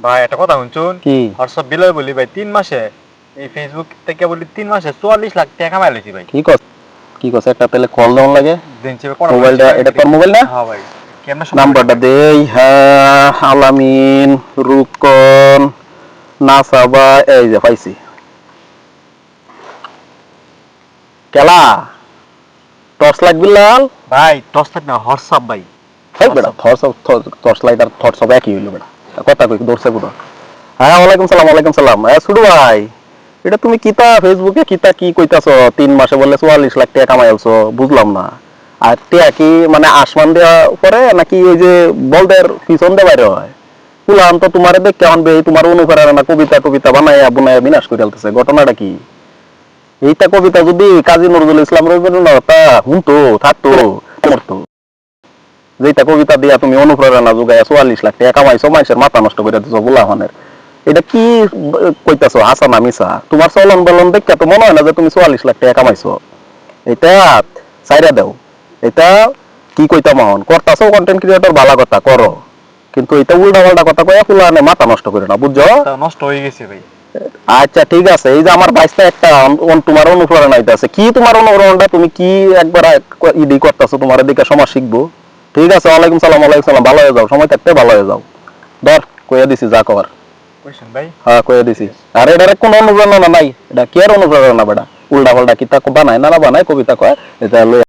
ভাই একটা কথা শুনছুন? কি? হোয়াটসঅ্যাপ বিলয় বলি ভাই তিন মাসে এই ফেসবুক থেকে বলি তিন মাসে চুয়াল্লিশ লাখ টাকা ভাই। কি কস কি কস একটা তাহলে কল দেওয়ান লাগে। মোবাইলটা এটা তোর মোবাইল না হ্যাঁ ভাই নাম্বারটা দেই হ্যাঁ আলামিন নাসাবা এই যে পাইছি। কেলা টর্চ লাইট বিলাল? ভাই দশ লাখ না হোয়াটসঅ্যাপ ভাই। বেটা টর্চ টর্চ লাইট আর টর্চ সব একই হইল বেটা। কথা কই, দৌড়ছে পুরো। হ্যাঁ ওয়ালাইকুম সালাম ওয়ালাইকুম সালাম। হ্যাঁ সুডু ভাই, এটা তুমি কিতা ফেসবুকে, কিতা কি কইতাছ? তিন মাসে বলে চুয়াল্লিশ লাখ টাকা কামাই আলছো, বুঝলাম না। আর টিয়া কি মানে আসমান দেওয়া পরে নাকি ওই যে বলদের পিছন হয়? তো দেখ কেমন বে তোমার অনুপ্রেরণা কবিতা টবিতা বানায় বিনাশ করে ফেলতেছে ঘটনাটা কি? এইটা কবিতা যদি কাজী নজরুল ইসলাম রবীন্দ্রনাথ হুনতো থাকতো, মরতো। যেটা কবিতা দিয়া তুমি অনুপ্রেরণা যোগায় চুয়াল্লিশ লাখ টাকা কামাইছো মানুষের মাথা নষ্ট করে দিছো বুলাহনের এটা কি কইতাছো? হাসানা মিসা তোমার চলন বলন দেখে তো মনে হয় না যে তুমি চুয়াল্লিশ লাখ টাকা কামাইছো। এটা সাইরা দেও। এটা কি কইতা মহন? করতাছো কন্টেন্ট ক্রিয়েটর ভালো কথা করো। কিন্তু এটা উল্টা পাল্টা কথা কয়া ফুলানে মাথা নষ্ট করে না বুঝছ? নষ্ট হয়ে গেছে ভাই। আচ্ছা ঠিক আছে। এই যে আমার বাইশটা একটা তোমার অনুপ্রেরণা আছে কি তোমার অনুপ্রেরণা তুমি কি একবার এক- ইডি করতেছো? তোমার দিকে সমাজ শিখব। ঠিক আছে ওয়ালাইকুম সালাম ওয়ালাইকুম সালাম ভালো হয়ে যাও সময় থাকতে ভালো হয়ে যাও। ধর কইয়া দিছি যা কর ভাই? হ্যাঁ কইয়া দিছি। আর এটার কোনো অনুপ্রেরণা নাই এটা কি আর অনুপ্রেরণা বেটা? উল্টা পাল্টা কিতা বানায় না না বানায় কবিতা কয় এটা